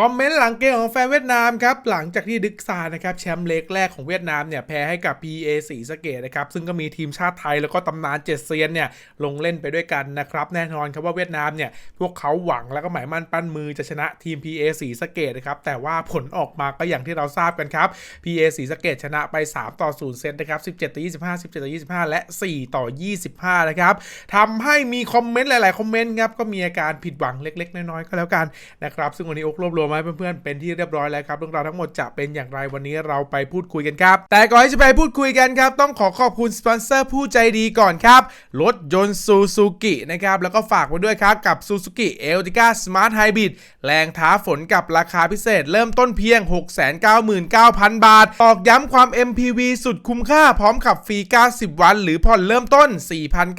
คอมเมนต์หลังเกมของแฟนเวียดนามครับ หลังจากที่ดึกซานนะครับแชมป์เล็กแรกของเวียดนามเนี่ยแพ้ให้กับ PA สีสเกตนะครับซึ่งก็มีทีมชาติไทยแล้วก็ตำนานเจ็ดเซียนเนี่ยลงเล่นไปด้วยกันนะครับแน่นอนครับว่าเวียดนามเนี่ยพวกเขาหวังแล้วก็หมายมั่นปั้นมือจะชนะทีม PA สีสเกตนะครับแต่ว่าผลออกมาก็อย่างที่เราทราบกันครับ PA สีสเกตชนะไป 3 ต่อ 0 เซตนะครับ17ต่อ25 17ต่อ25 และ 4 ต่อ 25นะครับทำให้มีคอมเมนต์หลาย ๆ คอมเมนต์ครับก็มีอาการผิดหวังเล็ก ๆ น้อย ๆ ก็แล้วกันนะครับซึ่งวันนี้อกรวบรวมมาให้เพื่อนๆเป็นที่เรียบร้อยแล้วครับเรื่องราวทั้งหมดจะเป็นอย่างไรวันนี้เราไปพูดคุยกันครับ แต่ก่อนที่จะไปพูดคุยกันครับ ต้องขอขอบคุณสปอนเซอร์ผู้ใจดีก่อนครับรถยนต์ซูซูกินะครับแล้วก็ฝากไว้ด้วยครับกับ Suzuki e l t i c a Smart Hybrid แรงท้าฝนกับราคาพิเศษ เริ่มต้นเพียง 699,000 บาท ตอกย้ำความ MPV สุดคุ้มค่าพร้อมขับฟรี 90 วัน หรือผ่อนเริ่มต้น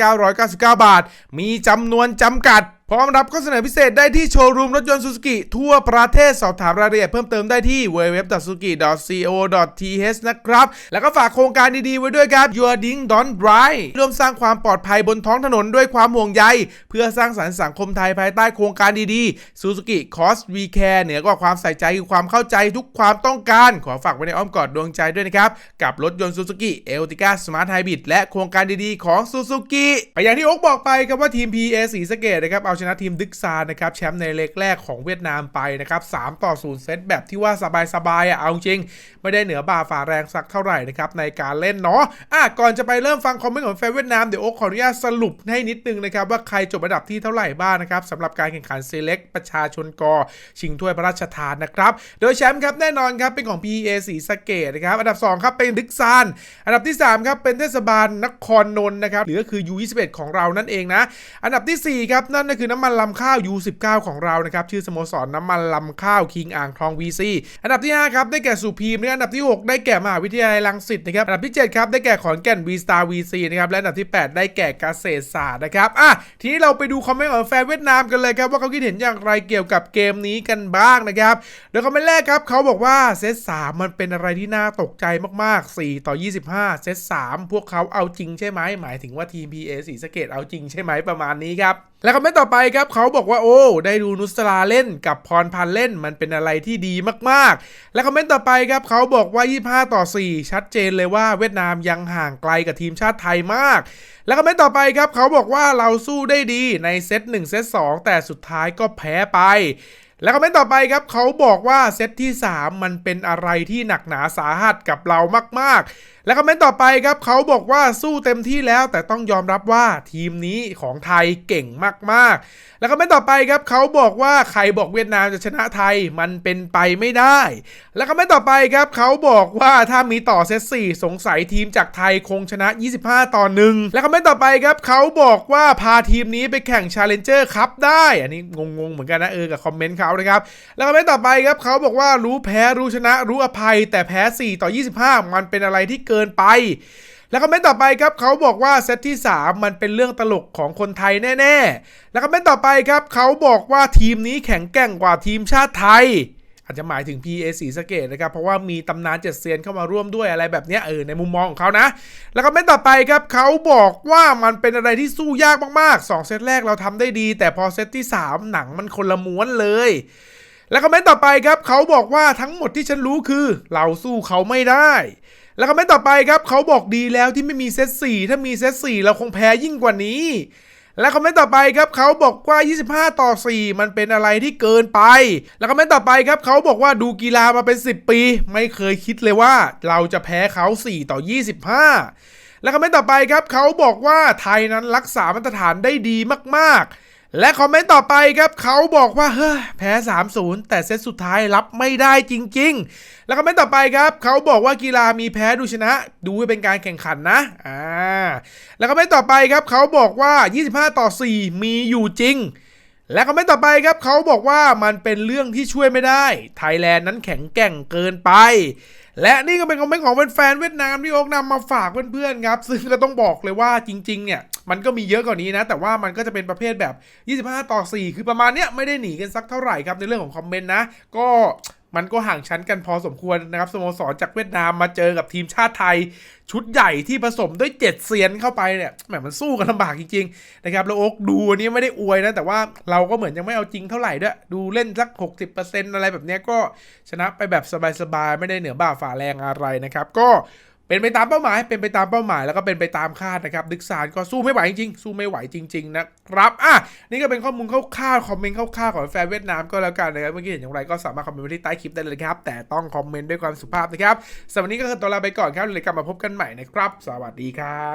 4,999 บาท มีจำนวนจำกัด พร้อมรับข้อเสนอพิเศษได้ที่โชว์รูมรถยนต์ซูซูกิทั่วประเทศสอบถามรายละเอียดเพิ่มเติมได้ที่ www.suzuki.co.th นะครับ แล้วก็ฝากโครงการดีๆ ไว้ด้วยครับ Your Ding Don't Drive ร่วมสร้างความปลอดภัยบนท้องถนนด้วยความห่วงใย เพื่อสร้างสรรค์สังคมไทยภายใต้โครงการดีๆ Suzuki Cost We Care เหนือกว่าความใส่ใจคือความเข้าใจทุกความต้องการ ขอฝากไว้ในอ้อมกอดดวงใจด้วยนะครับ กับรถยนต์ Suzuki e l t i c a Smart Hybrid และโครงการดีๆของ Suzuki ไปอย่างที่โอ๊กบอกไปครับว่าทีม PA สีสเกตนะครับเอาชนะทีมดึกซานนะครับแชมป์ในเล็กแรกของเวียดนามไปนะครับ3ต่อ 0 เซตแบบที่ว่าสบายๆอะเอาจริง ไม่ได้เหนือบ่าฝ่าแรงสักเท่าไหร่นะครับในการเล่นเนาะอะก่อนจะไปเริ่มฟังคอมเมนต์ของแฟนเวียดนามเดี๋ยวโอ๊คขออนุญาตสรุปให้นิดนึงนะครับว่าใครจบอันดับที่เท่าไหร่บ้างนะครับสำหรับการแข่งขัน Select ประชาชนกอชิงถ้วยพระราชทานนะครับโดยแชมป์ครับแน่นอนครับเป็นของ PA สีสะเกตนะครับอันดับสองครับเป็นดึกซานอันดับที่สามครับเป็นเทศบาลนครนนท์นะครับหรือก็คือ U21 ของเรานั่นเองนะอันดับที่สี่ครับนั่นก็คือน้ำมันลำข้าว U19 ของเรานะครับชื่อสโมสรน้ำมันลำข้าวคิงอ่างทอง VC อันดับที่ห้าครับได้แก่สุพีมนะครับอันดับที่หกได้แก่มหาวิทยาลัยรังสิตนะครับอันดับที่เจ็ดครับได้แก่ขอนแก่น V Star VC นะครับและอันดับที่แปดได้แก่เกษตรศาสตร์นะครับอะทีนี้เราไปดูคอมเมนต์ของแฟนเวียดนามกันเลยครับว่าเขาคิดเห็นอย่างไรเกี่ยวกับเกมนี้กันบ้างนะครับโดยคอมเมนต์แรกครับเขาบอกว่าเซตสามมันเป็นอะไรที่น่าตกใจมากๆ 4 ต่อ 25 เซต3พวกเขาเอาจริงใช่ไหมหมายถึงว่าทีม PA สีสะเกตเอาจริงใช่ไหมประมาณนี้ครับ แล้วคอมเมนต์ต่อไปครับเขาบอกว่าโอ้ได้ดูนุสลาเล่นกับพรพันธ์เล่นมันเป็นอะไรที่ดีมากๆ และคอมเมนต์ต่อไปครับเขาบอกว่า 25 ต่อ 4 ชัดเจนเลยว่าเวียดนามยังห่างไกลกับทีมชาติไทยมาก แล้วคอมเมนต์ต่อไปครับเขาบอกว่าเราสู้ได้ดีในเซต1เซต2แต่สุดท้ายก็แพ้ไป แล้วคอมเมนต์ต่อไปครับเขาบอกว่าเซตที่ 3 มันเป็นอะไรที่หนักหนาสาหัสกับเรามาก ๆ แล้วคอมเมนต์ต่อไปครับเขาบอกว่าสู้เต็มที่แล้ว แต่ต้องยอมรับว่าทีมนี้ของไทยเก่งมากๆ แล้วคอมเมนต์ต่อไปครับเขาบอกว่าใครบอกเวียดนามจะชนะไทยมันเป็นไปไม่ได้ แล้วคอมเมนต์ต่อไปครับเขาบอกว่าถ้ามีต่อเซต4สงสัยทีมจากไทยคงชนะ 25 ต่อหนึ่งแล้วคอมเมนต์ต่อไปครับเขาบอกว่าพาทีมนี้ไปแข่ง Challenger ครับได้ อันนี้งงๆเหมือนกันนะเออกับคอมเมนต์ครับเขานะครับ แล้วคอมเมนต์ต่อไปครับเขาบอกว่ารู้แพ้รู้ชนะรู้อภัย แต่แพ้ 4 ต่อ 25 มันเป็นอะไรที่เกินไป แล้วคอมเมนต์ต่อไปครับเขาบอกว่าเซตที่ 3 มันเป็นเรื่องตลกของคนไทยแน่ ๆ แล้วคอมเมนต์ต่อไปครับเขาบอกว่าทีมนี้แข็งแกร่งกว่าทีมชาติไทย อาจจะหมายถึง PA สีสะเกตนะครับ เพราะว่ามีตำนานเจ็ดเซียนเข้ามาร่วมด้วยอะไรแบบนี้เออในมุมมองของเขานะ แล้วก็เมนต์ต่อไปครับเขาบอกว่ามันเป็นอะไรที่สู้ยากมากๆ 2 เซตแรกเราทำได้ดี แต่พอเซตที่ 3 หนังมันคนละม้วนเลย แล้วคอมเมนต์ต่อไปครับเขาบอกว่าทั้งหมดที่ฉันรู้คือ เราสู้เขาไม่ได้แล้วคอมเมนต์ต่อไปครับเขาบอกดีแล้วที่ไม่มีเซต4ถ้ามีเซต4เราคงแพ้ยิ่งกว่านี้ แล้วคอมเมนต์ต่อไปครับเขาบอกว่า 25 ต่อ 4 มันเป็นอะไรที่เกินไป แล้วคอมเมนต์ต่อไปครับเขาบอกว่าดูกีฬามาเป็น 10 ปี ไม่เคยคิดเลยว่าเราจะแพ้เขา4 ต่อ 25 แล้วคอมเมนต์ต่อไปครับเขาบอกว่าไทยนั้นรักษามาตรฐานได้ดีมากๆ และคอมเมนต์ต่อไปครับเขาบอกว่าเฮ้ยแพ้ 3-0 แต่เซตสุดท้ายรับไม่ได้จริง ๆ แล้วคอมเมนต์ต่อไปครับเขาบอกว่ากีฬามีแพ้ดูชนะ ดูเป็นการแข่งขันนะอ่าแล้วคอมเมนต์ต่อไปครับเขาบอกว่า 25 ต่อ 4 มีอยู่จริง และคอมเมนต์ต่อไปครับเขาบอกว่ามันเป็นเรื่องที่ช่วยไม่ได้ ไทยแลนด์นั้นแข็งแกร่งเกินไป และนี่ก็เป็นคอมเมนต์ของแฟนๆเวียดนามที่โอ๊กนำมาฝากเพื่อนๆครับ ซึ่งก็ต้องบอกเลยว่าจริงๆเนี่ยมันก็มีเยอะกว่านี้นะ แต่ว่ามันก็จะเป็นประเภทแบบ 25 ต่อ 4 คือประมาณเนี้ยไม่ได้หนีกันสักเท่าไหร่ครับในเรื่องของคอมเมนต์นะ ก็ มันก็ห่างชั้นกันพอสมควรนะครับสโมสรจากเวียดนามมาเจอกับทีมชาติไทย ชุดใหญ่ที่ผสมด้วยเจ็ดเซียนเข้าไปเนี่ยแหมมันสู้กันลำบากจริงๆนะครับแล้วโอ๊กดูอันนี้ไม่ได้อวยนะ แต่ว่าเราก็เหมือนยังไม่เอาจริงเท่าไหร่ด้วย ดูเล่นสัก 60%อะไรแบบนี้ก็ชนะไปแบบสบายๆไม่ได้เหนือบ่าฝ่าแรงอะไรนะครับก็ เป็นไปตามเป้าหมาย เป็นไปตามเป้าหมายแล้วก็เป็นไปตามคาดนะครับ ดึกซานก็สู้ไม่ไหวจริงๆ สู้ไม่ไหวจริง ๆ นะครับ อะ นี่ก็เป็นข้อมูลคร่าวๆ คอมเมนต์คร่าวๆ ของแฟนเวียดนามก็แล้วกันนะครับ เมื่อกี้เห็นอย่างไรก็สามารถคอมเมนต์ไว้ที่ใต้คลิปได้เลยครับ แต่ต้องคอมเมนต์ด้วยความสุภาพนะครับสำหรับวันนี้ก็คือตัวลาไปก่อนครับเดี๋ยวกลับมาพบกันใหม่นะครับ สวัสดีครับ